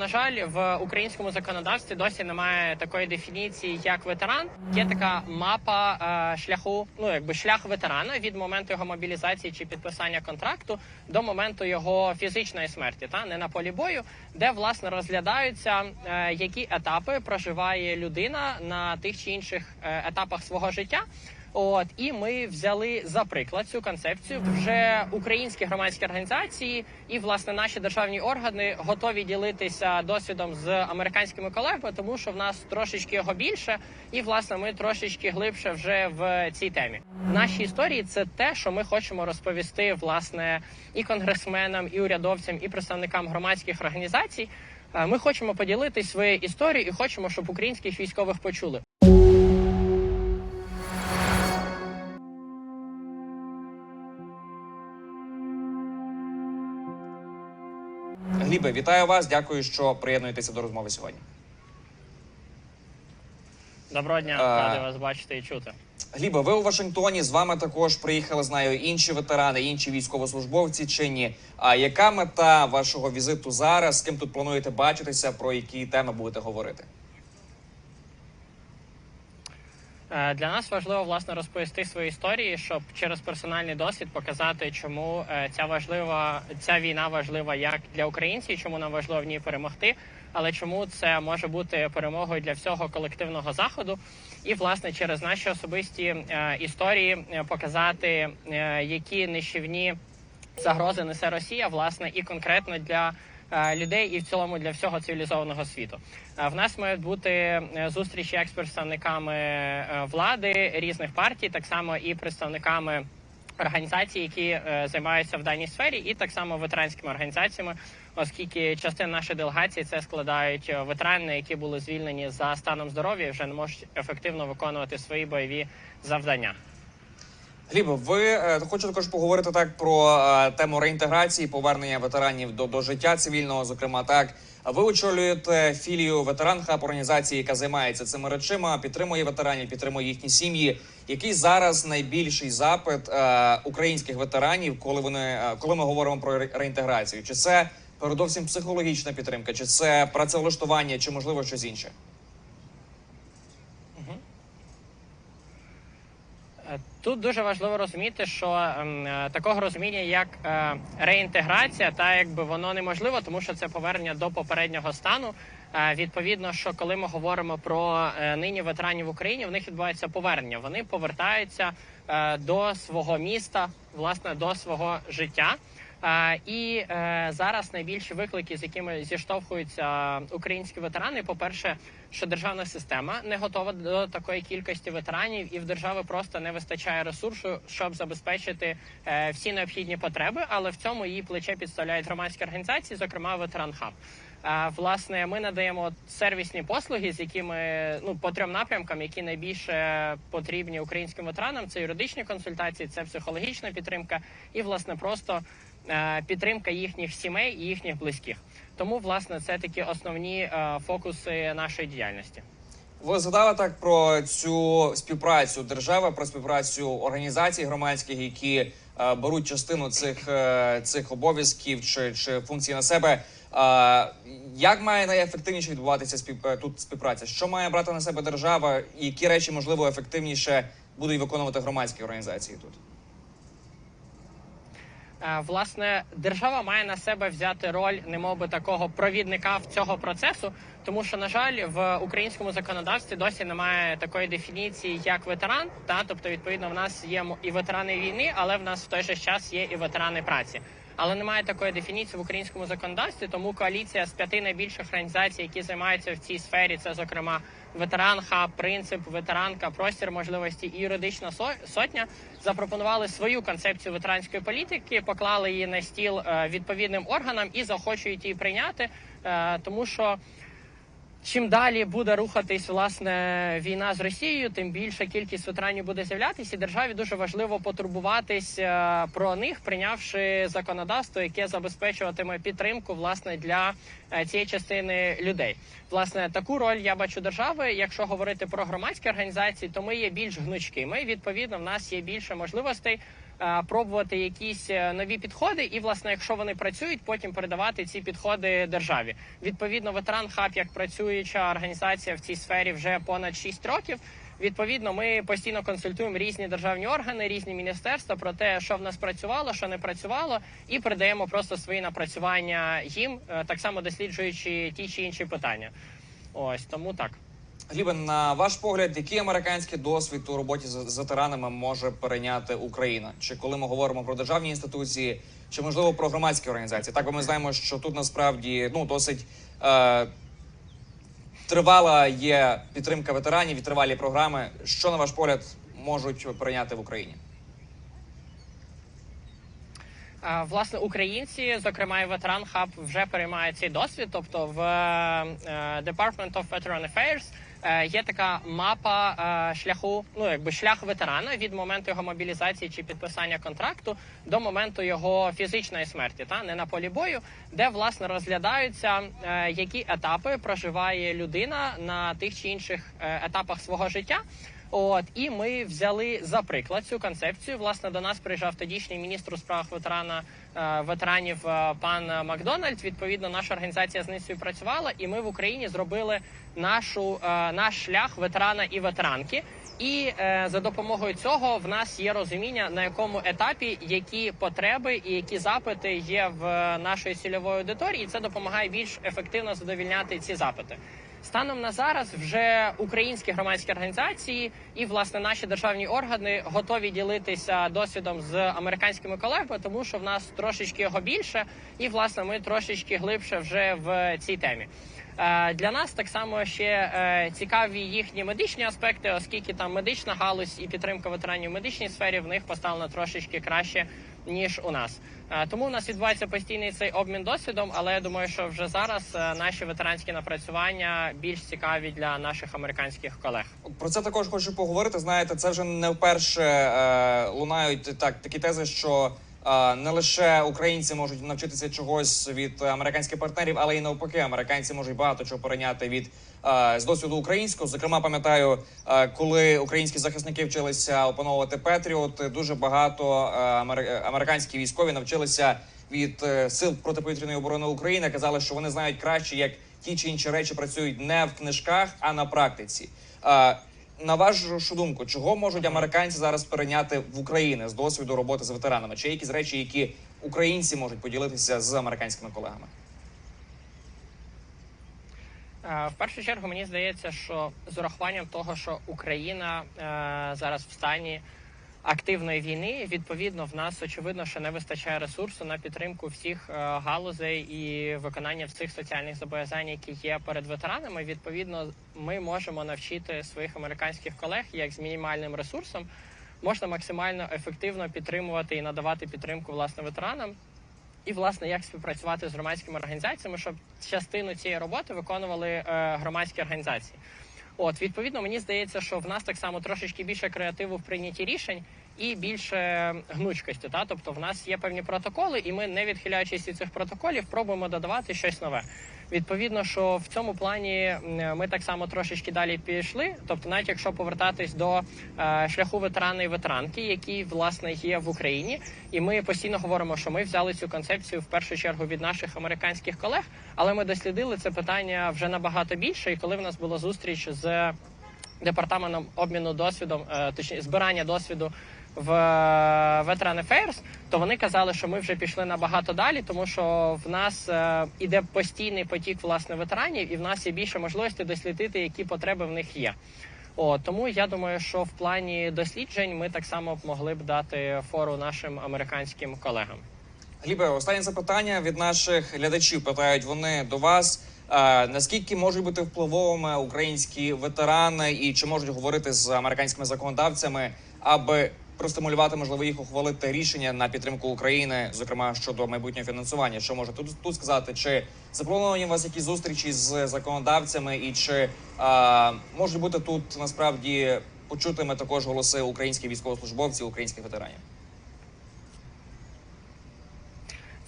На жаль, в українському законодавстві досі немає такої дефініції, як ветеран. Є така мапа е, шляху, ну якби шлях ветерана від моменту його мобілізації чи підписання контракту до моменту його фізичної смерті, та не на полі бою, де власне розглядаються, е, які етапи проживає людина на тих чи інших е, етапах свого життя. От і ми взяли за приклад цю концепцію. Вже українські громадські організації і власне наші державні органи готові ділитися досвідом з американськими колегами, тому що в нас трошечки його більше, і власне ми трошечки глибше вже в цій темі. В нашій історії це те, що ми хочемо розповісти власне і конгресменам, і урядовцям, і представникам громадських організацій. Е, Ми хочемо поділитись своєю історією і хочемо, щоб українських військових почули. Глібе, вітаю вас. Дякую, що приєднуєтеся до розмови сьогодні. Доброго дня, радий вас бачити і чути. Глібе, ви у Вашингтоні. З вами також приїхали, знаю, інші ветерани, інші військовослужбовці чи ні. А яка мета вашого візиту зараз? З ким тут плануєте бачитися? Про які теми будете говорити? Е, Для нас важливо власне розповісти свої історії, щоб через персональний досвід показати, чому е, ця важлива ця війна важлива як для українців, чому нам важливо в ній перемогти, але чому це може бути перемогою для всього колективного заходу, і власне через наші особисті е, історії е, показати, е, які нищівні загрози несе Росія, власне, і конкретно для е, людей, і в цілому для всього цивілізованого світу. Е, В нас мають бути е, зустрічі як з представниками влади різних партій, так само і представниками. Організацій, які е, займаються в даній сфері, і так само ветеранськими організаціями, оскільки частина нашої делегації це складають ветерани, які були звільнені за станом здоров'я, і вже не можуть ефективно виконувати свої бойові завдання. Глібе, ви е, хочу також поговорити так про е, тему реінтеграції, повернення ветеранів до, до життя цивільного. Зокрема, так ви очолюєте філію ветеран хаб організації, яка займається цими речима, підтримує ветеранів, підтримує їхні сім'ї. Який зараз найбільший запит е, українських ветеранів, коли вони коли ми говоримо про реінтеграцію? Чи це передовсім психологічна підтримка, чи це працевлаштування, чи можливо щось інше? Е, Тут дуже важливо розуміти, що ем, е, такого розуміння, як е, реінтеграція, та якби воно неможливо, тому що це повернення до попереднього стану. Е, відповідно, що коли ми говоримо про е, нині ветеранів в Україні, в них відбувається повернення. Вони повертаються е, до свого міста, власне, до свого життя. І е, зараз найбільші виклики, з якими зіштовхуються українські ветерани, по-перше, що державна система не готова до такої кількості ветеранів, і в держави просто не вистачає ресурсу, щоб забезпечити е, всі необхідні потреби. Але в цьому її плече підставляють громадські організації, зокрема ветеран хаб. Е, Власне, ми надаємо сервісні послуги, з якими ну по трьом напрямкам, які найбільше потрібні українським ветеранам. Це юридичні консультації, це психологічна підтримка і власне просто підтримка їхніх сімей і їхніх близьких. Тому, власне, це такі основні е, фокуси нашої діяльності. Ви згадали так про цю співпрацю держави, про співпрацю організацій громадських, які е, беруть частину цих, е, цих обов'язків чи, чи функцій на себе. Е, як має найефективніше відбуватися спів, е, тут співпраця? Що має брати на себе держава, які речі можливо ефективніше будуть виконувати громадські організації тут? Власне, держава має на себе взяти роль, немовби такого провідника в цього процесу, тому що, на жаль, в українському законодавстві досі немає такої дефініції, як ветеран. Та тобто, відповідно, в нас є і ветерани війни, але в нас в той же час є і ветерани праці. Але немає такої дефініції в українському законодавстві, тому коаліція з п'яти найбільших організацій, які займаються в цій сфері, це зокрема ветеранха, принцип, ветеранка, простір можливості і юридична со- сотня, запропонували свою концепцію ветеранської політики, поклали її на стіл е, відповідним органам і захочують її прийняти, е, тому що. Чим далі буде рухатись власне війна з Росією, тим більша кількість ветеранів буде з'являтися. І державі дуже важливо потурбуватись е, про них, прийнявши законодавство, яке забезпечуватиме підтримку власне для е, цієї частини людей. Власне, таку роль я бачу держави. Якщо говорити про громадські організації, то ми є більш гнучкими. Відповідно, в нас є більше можливостей пробувати якісь е, нові підходи, і власне, якщо вони працюють, потім передавати ці підходи державі. Відповідно, ветеран хаб як працююча організація в цій сфері вже понад 6 років. Відповідно, ми постійно консультуємо різні державні органи, різні міністерства про те, що в нас працювало, що не працювало, і передаємо просто свої напрацювання їм, е, так само досліджуючи ті чи інші питання. Ось тому так. Глібе, на ваш погляд, який американський досвід у роботі з ветеранами може перейняти Україна? Чи коли ми говоримо про державні інституції, чи можливо про громадські організації? Так, бо ми знаємо, що тут насправді ну досить е, тривала є підтримка ветеранів і тривалі програми. Що на ваш погляд можуть перейняти в Україні? Е, Власне, українці, зокрема і ветеран хаб, вже переймають цей досвід. Тобто, в е, Department of Veteran Affairs е, є така мапа е, шляху, ну якби шлях ветерана від моменту його мобілізації чи підписання контракту до моменту його фізичної смерті, та не на полі бою, де власне розглядаються, е, які етапи проживає людина на тих чи інших е, етапах свого життя. От і ми взяли за приклад цю концепцію. Власне, до нас приїжджав тодішній міністр у справах ветерана е, ветеранів е, пан Макдональд. Відповідно, наша організація з ним співпрацювала, і ми в Україні зробили нашу е, наш шлях ветерана і ветеранки. І е, за допомогою цього в нас є розуміння, на якому етапі які потреби і які запити є в нашої цільової аудиторії. І це допомагає більш ефективно задовільняти ці запити. Станом на зараз вже українські громадські організації і власне наші державні органи готові ділитися досвідом з американськими колегами, тому що в нас трошечки його більше, і власне ми трошечки глибше вже в цій темі. Е, Для нас так само ще е, цікаві їхні медичні аспекти, оскільки там медична галузь і підтримка ветеранів в медичній сфері в них поставлена трошечки краще ніж у нас. Е, Тому у нас відбувається постійний цей обмін досвідом, але я думаю, що вже зараз наші ветеранські напрацювання більш цікаві для наших американських колег. Про це також хочу поговорити. Знаєте, це вже не вперше лунають так такі тези, що не лише українці можуть навчитися чогось від американських партнерів, але й навпаки, американці можуть багато чого перейняти від з досвіду українського. Зокрема, пам'ятаю, коли українські захисники вчилися опановувати Петріот, дуже багато американські військові навчилися від е, сил протиповітряної оборони України. Казали, що вони знають краще, як ті чи інші речі працюють не в книжках, а на практиці. На вашу думку, чого можуть американці зараз перейняти в Україні з досвіду роботи з ветеранами? Чи є якісь речі, які українці можуть поділитися з американськими колегами? Е, В першу чергу мені здається, що з урахуванням того, що Україна е, зараз в стані активної війни, відповідно, в нас очевидно, що не вистачає ресурсу на підтримку всіх е, галузей і виконання всіх соціальних зобов'язань, які є перед ветеранами. Відповідно, ми можемо навчити своїх американських колег, як з мінімальним ресурсом можна максимально ефективно підтримувати і надавати підтримку власне ветеранам. І власне як співпрацювати з громадськими організаціями, щоб частину цієї роботи виконували е, громадські організації. От відповідно, мені здається, що в нас так само трошечки більше креативу в прийнятті рішень і більше гнучкості. Та тобто, в нас є певні протоколи, і ми, не відхиляючись від цих протоколів, пробуємо додавати щось нове. Відповідно, що в цьому плані ми так само трошечки далі пішли. Тобто, навіть якщо повертатись до е, шляху ветерана і ветеранки, які власне є в Україні, і ми постійно говоримо, що ми взяли цю концепцію в першу чергу від наших американських колег, але ми дослідили це питання вже набагато більше. І коли в нас була зустріч з департаментом обміну досвідом, е, точніше збирання досвіду в е, Veteran Affairs, то вони казали, що ми вже пішли набагато далі, тому що в нас е, іде постійний потік власне ветеранів, і в нас є більше можливості дослідити, які потреби в них є. О, тому я думаю, що в плані досліджень ми так само могли б дати фору нашим американським колегам. Глібе, останнє запитання від наших глядачів. Питають вони до вас. Наскільки можуть бути впливовими українські ветерани, і чи можуть говорити з американськими законодавцями, аби простимулювати, можливо, їх ухвалити рішення на підтримку України, зокрема щодо майбутнього фінансування? Що може тут, тут сказати? Чи заплановані у вас якісь зустрічі з законодавцями, і чи е, можуть бути тут насправді почутими також голоси українських військовослужбовців, українських ветеранів?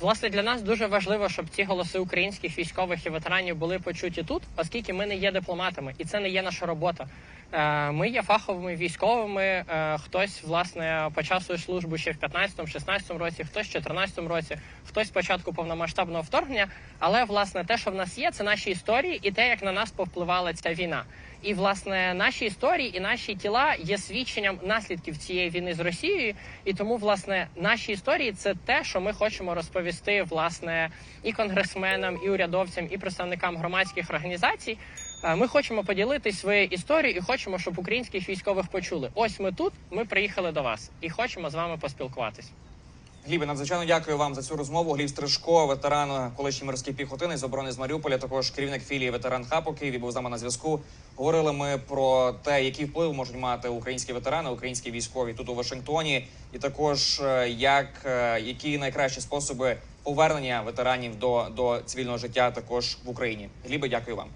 Власне, для нас дуже важливо, щоб ці голоси українських військових і ветеранів були почуті тут, оскільки ми не є дипломатами, і це не є наша робота. Е, Ми є фаховими військовими. е, Хтось власне почав свою службу ще в 15-16 році, хтось в 14 році, хтось спочатку повномасштабного вторгнення. Але власне те, що в нас є, це наші історії і те, як на нас повпливала ця війна. І власне наші історії і наші тіла є свідченням наслідків цієї війни з Росією. І тому, власне, наші історії це те, що ми хочемо розповісти власне і конгресменам, і урядовцям, і представникам громадських організацій. Ми хочемо поділитись своєю історією і хочемо, щоб українських військових почули. Ось ми тут, ми приїхали до вас і хочемо з вами поспілкуватись. Глібе, надзвичайно дякую вам за цю розмову. Гліб Стрижко, ветеран колишній морський піхотини з оборони з Маріуполя, також керівник філії ветеран ХАП у Києві був з нами на зв'язку. Говорили ми про те, який вплив можуть мати українські ветерани, українські військові тут у Вашингтоні, і також е, як е, які найкращі способи повернення ветеранів до, до цивільного життя також в Україні. Глібе, дякую вам.